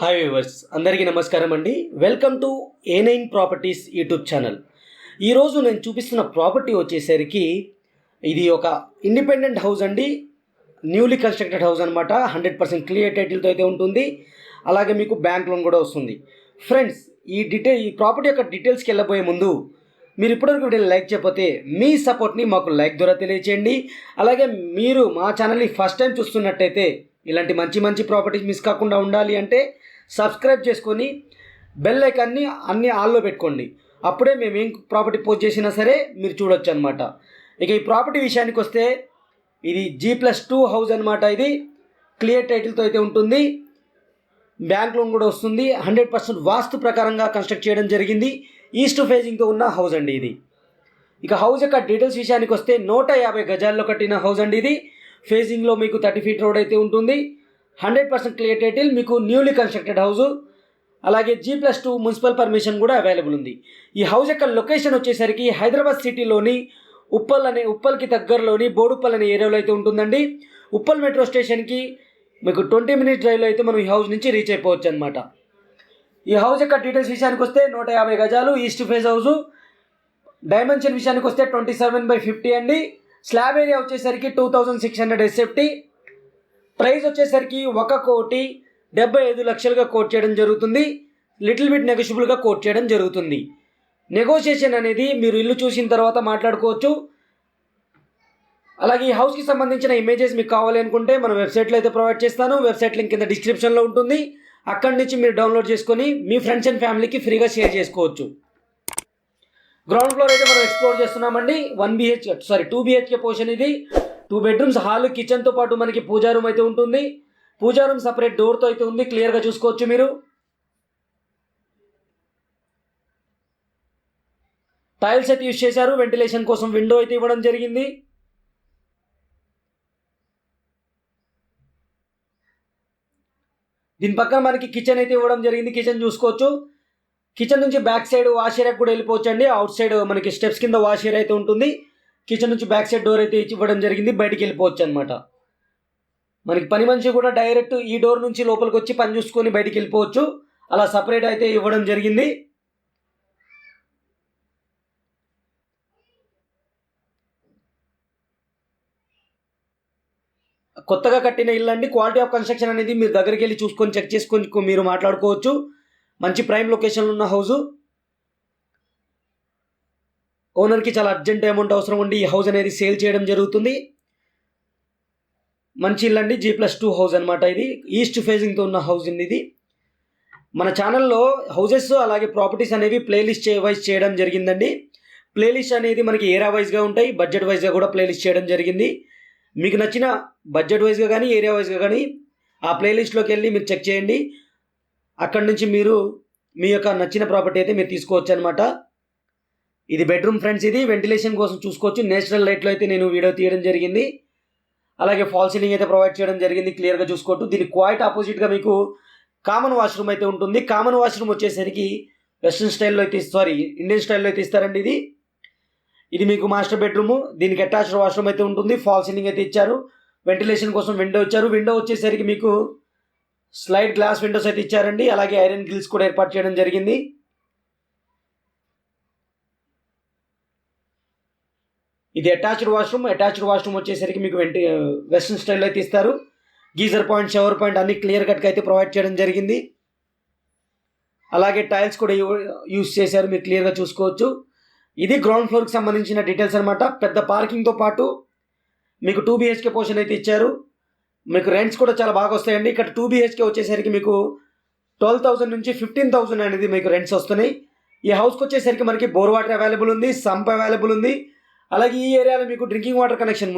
Hi viewers అందరికీ నమస్కారం అండి. Welcome to A nine properties YouTube channel ఈరోజు నేను చూపిస్తున్న ప్రాపర్టీ వచ్చేసరికి ఇది ఒక ఇండిపెండెంట్ హౌస్ అండి. న్యూలీ కన్స్ట్రక్టెడ్ హౌస్ అనమాట హండ్రెడ్ పర్సెంట్ క్లియర్ టైటిల్తో అయితే ఉంటుంది. అలాగే మీకు బ్యాంక్ లోన్ కూడా వస్తుంది. ఫ్రెండ్స్ ఈ డీటెయిల్ ఈ ప్రాపర్టీ యొక్క డీటెయిల్స్కి వెళ్ళబోయే ముందు మీరు ఇప్పటివరకు వీడియో లైక్ చేయకపోతే మీ సపోర్ట్ని మాకు లైక్ ద్వారా తెలియచేయండి. అలాగే మీరు మా ఛానల్ని ఫస్ట్ టైం చూస్తున్నట్టయితే ఇలాంటి మంచి మంచి ప్రాపర్టీస్ మిస్ కాకుండా ఉండాలి అంటే సబ్స్క్రైబ్ చేసుకొని బెల్ ఐకాన్ని అన్ని ఆల్లో పెట్టుకోండి. అప్పుడే మేము ఏం ప్రాపర్టీ పోస్ట్ చేసినా సరే మీరు చూడొచ్చు అనమాట ఇక ఈ ప్రాపర్టీ విషయానికి వస్తే ఇది జీ ప్లస్ టూ హౌస్ అనమాట ఇది. క్లియర్ టైటిల్తో అయితే ఉంటుంది. బ్యాంక్ లోన్ కూడా వస్తుంది. హండ్రెడ్ పర్సెంట్ వాస్తు ప్రకారంగా కన్స్ట్రక్ట్ చేయడం జరిగింది. ఈస్ట్ ఫేజింగ్తో ఉన్న హౌస్ అండి ఇది. ఇక హౌస్ యొక్క డీటెయిల్స్ విషయానికి వస్తే నూట యాభై గజాల్లో కట్టిన హౌస్ అండి ఇది. ఫేజింగ్లో మీకు థర్టీ ఫీట్ రోడ్ అయితే ఉంటుంది. హండ్రెడ్ పర్సెంట్ క్లియర్ టైటిల్ మీకు న్యూలీ కన్స్ట్రక్టెడ్ హౌస్ అలాగే G plus two municipal permission కూడా అవైలబుల్ ఉంది. ఈ హౌస్ యొక్క లొకేషన్ వచ్చేసరికి హైదరాబాద్ సిటీలోని ఉప్పల్ అనే ఉప్పల్కి దగ్గరలోని బోడుప్పల్ అనే ఏరియాలో అయితే ఉంటుందండి. ఉప్పల్ మెట్రో స్టేషన్కి మీకు ట్వంటీ మినిట్స్ డ్రైవ్లో అయితే మనం ఈ హౌస్ నుంచి రీచ్ అయిపోవచ్చు అనమాట ఈ హౌస్ యొక్క డీటెయిల్స్ విషయానికి వస్తే నూట యాభై గజాలు ఈస్ట్ ఫేజ్ హౌస్ డైమెన్షన్ విషయానికి వస్తే ట్వంటీ సెవెన్ బై ఫిఫ్టీ అండి. స్లాబ్ ఏరియా వచ్చేసరికి two thousand six hundred SFT price వచ్చేసరికి ఒక కోటి డెబ్బై ఐదు లక్షలుగా కోట్ చేయడం జరుగుతుంది. లిటిల్ బిట్ నెగోషియబుల్గా కోట్ చేయడం జరుగుతుంది. నెగోషియేషన్ అనేది మీరు ఇల్లు చూసిన తర్వాత మాట్లాడుకోవచ్చు. అలాగే ఈ హౌస్కి సంబంధించిన ఇమేజెస్ మీకు కావాలి అనుకుంటే మన వెబ్సైట్లో అయితే ప్రొవైడ్ చేస్తాను. వెబ్సైట్ లింక్ కింద డిస్క్రిప్షన్లో ఉంటుంది. అక్కడి నుంచి మీరు డౌన్లోడ్ చేసుకొని మీ ఫ్రెండ్స్ అండ్ ఫ్యామిలీకి ఫ్రీగా షేర్ చేసుకోవచ్చు. గ్రౌండ్ ఫ్లోర్ అయితే మనం ఎక్స్ప్లోర్ చేస్తున్నామండి. One BH sorry two BHK portion ఇది. టూ బెడ్రూమ్స్ హాల్ కిచెన్తో పాటు మనకి పూజా రూమ్ అయితే ఉంటుంది. పూజా రూమ్ సపరేట్ డోర్తో అయితే ఉంది. క్లియర్గా చూసుకోవచ్చు మీరు. టైల్స్ అయితే యూజ్ చేశారు. వెంటిలేషన్ కోసం విండో అయితే ఇవ్వడం జరిగింది. దీని పక్కన మనకి కిచెన్ అయితే ఇవ్వడం జరిగింది. కిచెన్ చూసుకోవచ్చు. కిచెన్ నుంచి బ్యాక్ సైడ్ వాష్ ఏరియా కూడా వెళ్ళిపోవచ్చు అండి అవుట్ సైడ్ మనకి స్టెప్స్ కింద వాష్ ఏరియా అయితే ఉంటుంది. కిచెన్ నుంచి బ్యాక్ సైడ్ డోర్ అయితే ఇచ్చి ఇవ్వడం జరిగింది బయటికి వెళ్ళిపోవచ్చు అనమాట మనకి పని మనిషి కూడా డైరెక్ట్ ఈ డోర్ నుంచి లోపలికి వచ్చి పని చూసుకొని బయటికి వెళ్ళిపోవచ్చు. అలా సపరేట్ అయితే ఇవ్వడం జరిగింది. కొత్తగా కట్టిన ఇల్లు అండి క్వాలిటీ ఆఫ్ కన్స్ట్రక్షన్ అనేది మీరు దగ్గరికి వెళ్ళి చూసుకొని చెక్ చేసుకొని మీరు మాట్లాడుకోవచ్చు. మంచి ప్రైమ్ లొకేషన్లో ఉన్న హౌస్ ఓనర్కి చాలా అర్జెంట్ అమౌంట్ అవసరం ఉండి ఈ హౌస్ అనేది సేల్ చేయడం జరుగుతుంది. మంచి ఇల్లు అండి జీ ప్లస్ టూ హౌస్ అనమాట ఇది. ఈస్ట్ ఫేజింగ్తో ఉన్న హౌస్ అండి ఇది. మన ఛానల్లో హౌసెస్ అలాగే ప్రాపర్టీస్ అనేవి ప్లేలిస్ట్ వైజ్ చేయడం జరిగిందండి. ప్లేలిస్ట్ అనేది మనకి ఏరియా వైజ్గా ఉంటాయి బడ్జెట్ వైజ్గా కూడా ప్లేలిస్ట్ చేయడం జరిగింది. మీకు నచ్చిన బడ్జెట్ వైజ్గా కానీ ఏరియా వైజ్గా కానీ ఆ ప్లేలిస్ట్లోకి వెళ్ళి మీరు చెక్ చేయండి. అక్కడి నుంచి మీరు మీ యొక్క నచ్చిన ప్రాపర్టీ అయితే మీరు తీసుకోవచ్చు అనమాట ఇది బెడ్రూమ్ ఫ్రెండ్స్ ఇది. వెంటిలేషన్ కోసం చూసుకోవచ్చు. నేచురల్ లైట్లో అయితే నేను వీడియో తీయడం జరిగింది. అలాగే ఫాల్ సీలింగ్ అయితే ప్రొవైడ్ చేయడం జరిగింది. క్లియర్గా చూసుకోవచ్చు దీని క్వైట్ ఆపోజిట్గా మీకు కామన్ వాష్రూమ్ అయితే ఉంటుంది. కామన్ వాష్రూమ్ వచ్చేసరికి వెస్ట్రన్ స్టైల్లో అయితే సారీ ఇండియన్ స్టైల్లో అయితే ఇస్తారండి ఇది. ఇది మీకు మాస్టర్ బెడ్రూమ్ దీనికి అటాచ్డ్ వాష్రూమ్ అయితే ఉంటుంది. ఫాల్ సీలింగ్ అయితే ఇచ్చారు. వెంటిలేషన్ కోసం విండో ఇచ్చారు. విండో వచ్చేసరికి మీకు స్లైడ్ గ్లాస్ విండోస్ అయితే ఇచ్చారండి. అలాగే ఐరన్ గ్రిల్స్ కూడా ఏర్పాటు చేయడం జరిగింది. ఇది అటాచ్డ్ వాష్రూమ్ అటాచ్డ్ వాష్రూమ్ వచ్చేసరికి మీకు వెంట వెస్ట్రన్ స్టైల్లో అయితే ఇస్తారు. గీజర్ పాయింట్ షవర్ పాయింట్ అన్ని క్లియర్ కట్గా అయితే ప్రొవైడ్ చేయడం జరిగింది. అలాగే టైల్స్ కూడా యూస్ చేశారు మీరు క్లియర్గా చూసుకోవచ్చు. ఇది గ్రౌండ్ ఫ్లోర్కి సంబంధించిన డీటెయిల్స్ అనమాట పెద్ద పార్కింగ్తో పాటు మీకు టూ బీహెచ్కే పోర్షన్ అయితే ఇచ్చారు. మీకు రెంట్స్ కూడా చాలా బాగా వస్తాయండి. ఇక్కడ టూ బీహెచ్కే వచ్చేసరికి మీకు ట్వెల్వ్ థౌసండ్ నుంచి ఫిఫ్టీన్ థౌసండ్ అనేది మీకు రెంట్స్ వస్తున్నాయి. ఈ హౌస్కి వచ్చేసరికి మనకి బోర్ వాటర్ అవైలబుల్ ఉంది సంప్ అవైలబుల్ ఉంది. అలాగే ఈ ఏరియాలో మీకు drinking water connection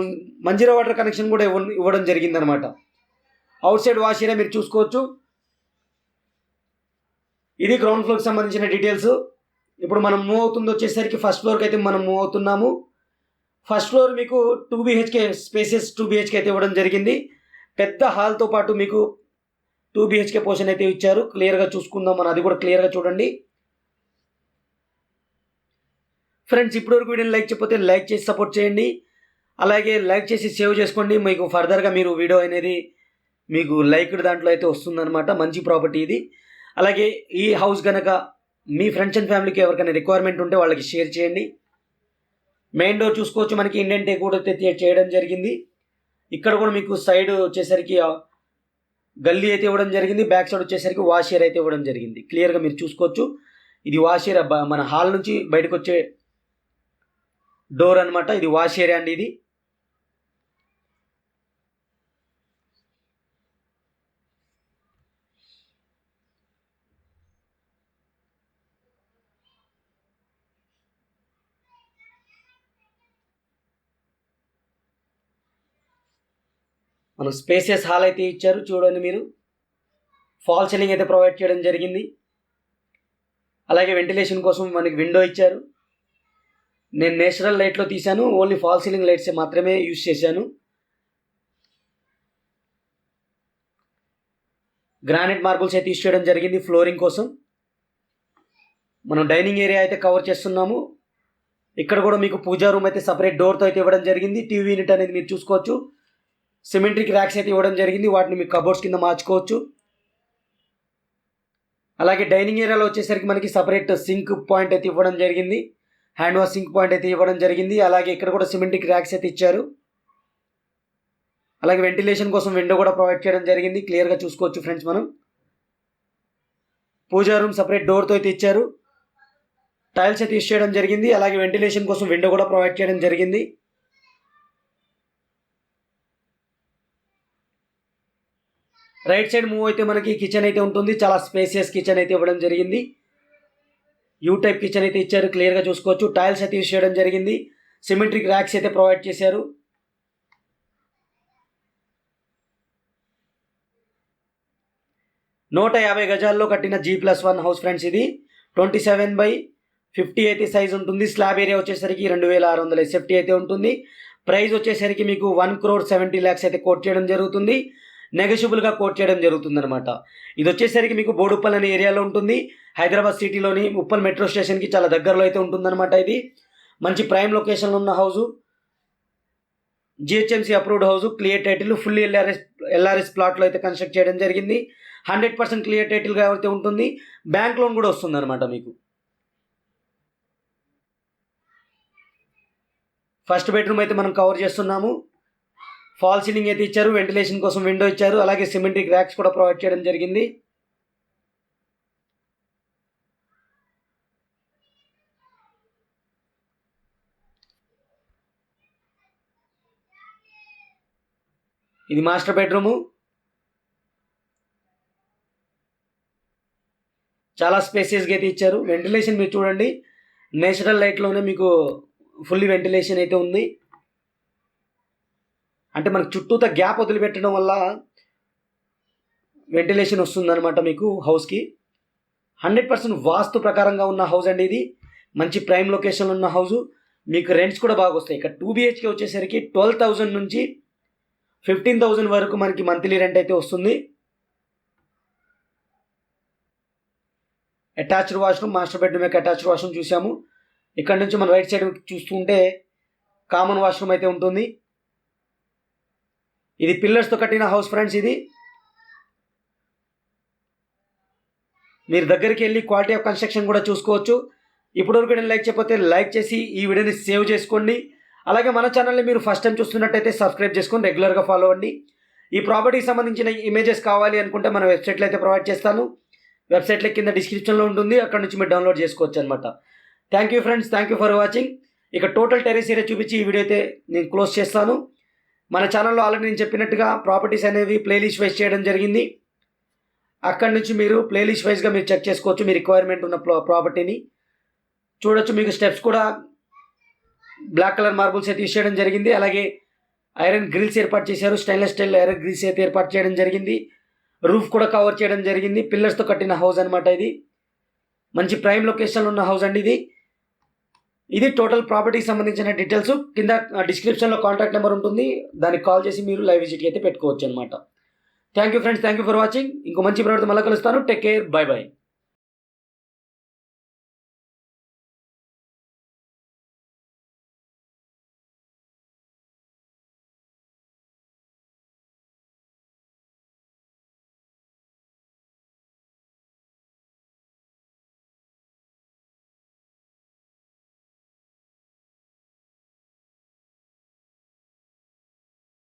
Manjeera water connection కూడా ఇవ్వ ఇవ్వడం జరిగిందనమాట. అవుట్ సైడ్ వాష్ ఏరియా మీరు చూసుకోవచ్చు. ఇది గ్రౌండ్ ఫ్లోర్కి సంబంధించిన డీటెయిల్స్. ఇప్పుడు మనం మూవ్ అవుతుంది వచ్చేసరికి ఫస్ట్ ఫ్లోర్కి అయితే మనం మూవ్ అవుతున్నాము. ఫస్ట్ ఫ్లోర్ మీకు two BHK spaces two BHK అయితే ఇవ్వడం జరిగింది. పెద్ద హాల్తో పాటు మీకు టూ బీహెచ్కే పోర్షన్ అయితే ఇచ్చారు. క్లియర్గా చూసుకుందాం మనం అది కూడా క్లియర్గా చూడండి. ఫ్రెండ్స్ ఇప్పటివరకు వీడియోని లైక్ చేయకపోతే లైక్ చేసి సపోర్ట్ చేయండి. అలాగే లైక్ చేసి సేవ్ చేసుకోండి. మీకు ఫర్దర్గా మీరు వీడియో అనేది మీకు లైక్డ్ దాంట్లో అయితే వస్తుందన్నమాట. మంచి ప్రాపర్టీ ఇది. అలాగే ఈ హౌస్ కనుక మీ ఫ్రెండ్స్ అండ్ ఫ్యామిలీకి ఎవరికైనా రిక్వైర్మెంట్ ఉంటే వాళ్ళకి షేర్ చేయండి. మెయిన్ డోర్ చూసుకోవచ్చు. మనకి ఇండియన్ టేక్ కూడా చేయడం జరిగింది. ఇక్కడ కూడా మీకు సైడ్ వచ్చేసరికి గల్లీ అయితే ఇవ్వడం జరిగింది. బ్యాక్ సైడ్ వచ్చేసరికి వాష్ ఏర్ అయితే ఇవ్వడం జరిగింది. క్లియర్గా మీరు చూసుకోవచ్చు. ఇది వాష్ ఏరియా బ- మన హాల్ నుంచి బయటకు వచ్చే డోర్ అనమాట ఇది వాష్ ఏరియా అండి ఇది. మన స్పేసెస్ హాల్ అయితే ఇచ్చారు చూడండి మీరు. ఫాల్ సీలింగ్ అయితే ప్రొవైడ్ చేయడం జరిగింది. అలాగే వెంటిలేషన్ కోసం మనకి విండో ఇచ్చారు. నేను నేచురల్ లైట్లో తీశాను ఓన్లీ ఫాల్ సీలింగ్ లైట్స్ మాత్రమే యూజ్ చేశాను. గ్రానైట్ మార్బుల్స్ అయితే యూజ్ చేయడం జరిగింది ఫ్లోరింగ్ కోసం. మనం డైనింగ్ ఏరియా అయితే కవర్ చేస్తున్నాము. ఇక్కడ కూడా మీకు పూజా రూమ్ అయితే సపరేట్ డోర్తో అయితే ఇవ్వడం జరిగింది. టీవీ యూనిట్ అనేది మీరు చూసుకోవచ్చు. సిమెంట్రిక్ ర్యాక్స్ అయితే ఇవ్వడం జరిగింది. వాటిని మీకు కబోర్డ్స్ కింద మార్చుకోవచ్చు. అలాగే డైనింగ్ ఏరియాలో వచ్చేసరికి మనకి సపరేట్ సింక్ పాయింట్ అయితే ఇవ్వడం జరిగింది. హ్యాండ్ వాషింగ్ పాయింట్ అయితే ఇవ్వడం జరిగింది. అలాగే ఇక్కడ కూడా సిమెంట్ ర్యాక్స్ అయితే ఇచ్చారు. అలాగే వెంటిలేషన్ కోసం విండో కూడా ప్రొవైడ్ చేయడం జరిగింది. క్లియర్గా చూసుకోవచ్చు ఫ్రెండ్స్ మనం. పూజా రూమ్ సపరేట్ డోర్తో అయితే ఇచ్చారు. టైల్స్ అయితే యూస్ చేయడం జరిగింది. అలాగే వెంటిలేషన్ కోసం విండో కూడా ప్రొవైడ్ చేయడం జరిగింది. రైట్ సైడ్ మూవ్ అయితే మనకి కిచెన్ అయితే ఉంటుంది. చాలా స్పేసియస్ కిచెన్ అయితే ఇవ్వడం జరిగింది. యూ టైప్ కిచెన్ అయితే ఇచ్చారు క్లియర్గా చూసుకోవచ్చు. టైల్స్ అయితే యూస్ చేయడం జరిగింది. సిమెట్రిక్ ర్యాక్స్ అయితే ప్రొవైడ్ చేశారు. నూట యాభై గజాల్లో కట్టిన G plus one house friends ఇది. ట్వంటీ సెవెన్ బై ఫిఫ్టీ అయితే సైజ్ ఉంటుంది. స్లాబ్ ఏరియా వచ్చేసరికి రెండు వేల ఆరు వందల. సేఫ్టీ అయితే ఉంటుంది. ప్రైస్ వచ్చేసరికి మీకు వన్ క్రోర్ సెవెంటీ ల్యాక్స్ అయితే కోట్ చేయడం జరుగుతుంది. నెగోషియబుల్గా కోట్ చేయడం జరుగుతుంది అనమాట ఇది వచ్చేసరికి మీకు బోడుప్పల్ అనే ఏరియాలో ఉంటుంది. హైదరాబాద్ సిటీలోని ఉప్పల్ మెట్రో స్టేషన్కి చాలా దగ్గరలో అయితే ఉంటుందన్నమాట ఇది. మంచి ప్రైమ్ లొకేషన్లో ఉన్న house. GHMC approved house clear title full LRS LRS ప్లాట్లో అయితే కన్స్ట్రక్ట్ చేయడం జరిగింది. హండ్రెడ్ పర్సెంట్ క్లియర్ టైటిల్గా అయితే ఉంటుంది. బ్యాంక్ లోన్ కూడా వస్తుంది అనమాట మీకు. ఫస్ట్ బెడ్రూమ్ అయితే మనం కవర్ చేస్తున్నాము. ఫాల్ సీలింగ్ అయితే ఇచ్చారు వెంటిలేషన్ కోసం విండో ఇచ్చారు అలాగే సిమెంట్రిక్ ర్యాక్స్ కూడా ప్రొవైడ్ చేయడం జరిగింది. ఇది మాస్టర్ బెడ్రూము. చాలా స్పేసియస్గా అయితే ఇచ్చారు. వెంటిలేషన్ మీరు చూడండి. నేచురల్ లైట్లోనే మీకు ఫుల్లీ వెంటిలేషన్ అయితే ఉంది. అంటే మనకు చుట్టూత గ్యాప్ వదిలిపెట్టడం వల్ల వెంటిలేషన్ వస్తుందన్నమాట మీకు హౌస్కి. హండ్రెడ్ పర్సెంట్ వాస్తు ప్రకారంగా ఉన్న హౌస్ అండి ఇది. మంచి ప్రైమ్ లొకేషన్లో ఉన్న హౌస్. మీకు రెంట్స్ కూడా బాగా వస్తాయి. ఇక్కడ టూ బిహెచ్కే వచ్చేసరికి ట్వెల్వ్ థౌజండ్ నుంచి ఫిఫ్టీన్ థౌజండ్ వరకు మనకి మంత్లీ రెంట్ అయితే వస్తుంది. అటాచ్డ్ వాష్రూమ్ మాస్టర్ బెడ్రూమ్ యొక్క అటాచ్డ్ వాష్రూమ్ చూసాము. ఇక్కడ నుంచి మనం రైట్ సైడ్ చూస్తుంటే కామన్ వాష్రూమ్ అయితే ఉంటుంది. ఇది పిల్లర్స్తో కట్టిన హౌస్ ఫ్రెండ్స్ ఇది. మీరు దగ్గరికి వెళ్ళి క్వాలిటీ ఆఫ్ కన్స్ట్రక్షన్ కూడా చూసుకోవచ్చు. ఇప్పటివరకు నేను లైక్ చేయకపోతే లైక్ చేసి ఈ వీడియోని సేవ్ చేసుకోండి. అలాగే మన ఛానల్ని మీరు ఫస్ట్ టైం చూస్తున్నట్టయితే సబ్స్క్రైబ్ చేసుకొని రెగ్యులర్గా ఫాలో అవ్వండి. ఈ ప్రాపర్టీకి సంబంధించిన ఇమేజెస్ కావాలి అనుకుంటే మన వెబ్సైట్లో అయితే ప్రొవైడ్ చేస్తాను. వెబ్సైట్లో కింద డిస్క్రిప్షన్లో ఉంటుంది. అక్కడ నుంచి మీరు డౌన్లోడ్ చేసుకోవచ్చు అనమాట thank you friends thank you for watching ఇక టోటల్ టెరెస్ ఏరియా చూపించి ఈ వీడియో అయితే నేను క్లోజ్ చేస్తాను. మన ఛానల్లో ఆల్రెడీ నేను చెప్పినట్టుగా ప్రాపర్టీస్ అనేవి ప్లేలిస్ట్ వైజ్ చేయడం జరిగింది. అక్కడి నుంచి మీరు ప్లేలిస్ట్ వైజ్గా మీరు చెక్ చేసుకోవచ్చు మీ రిక్వైర్మెంట్ ఉన్న ప్రాపర్టీని చూడొచ్చు మీకు స్టెప్స్ కూడా బ్లాక్ కలర్ మార్బుల్స్ అయితే యూస్ చేయడం జరిగింది. అలాగే ఐరన్ గ్రిల్స్ ఏర్పాటు చేశారు. స్టెయిన్లెస్ స్టీల్ ఐరన్ గ్రిల్స్ అయితే ఏర్పాటు చేయడం జరిగింది. రూఫ్ కూడా కవర్ చేయడం జరిగింది. పిల్లర్స్తో కట్టిన హౌస్ అనమాట ఇది. మంచి ప్రైమ్ లొకేషన్లో ఉన్న హౌస్ అండి ఇది. ఇది టోటల్ ప్రాపర్టీకి సంబంధించిన డీటెయిల్స్ కింద డిస్క్రిప్షన్లో కాంటాక్ట్ నెంబర్ ఉంటుంది. దానికి కాల్ చేసి మీరు లైవ్ విజిట్కి అయితే పెట్టుకోవచ్చు అనమాట thank you friends thank you for watching ఇంకో మంచి ప్రవర్తన మళ్ళీ కలుస్తాను. Take care bye by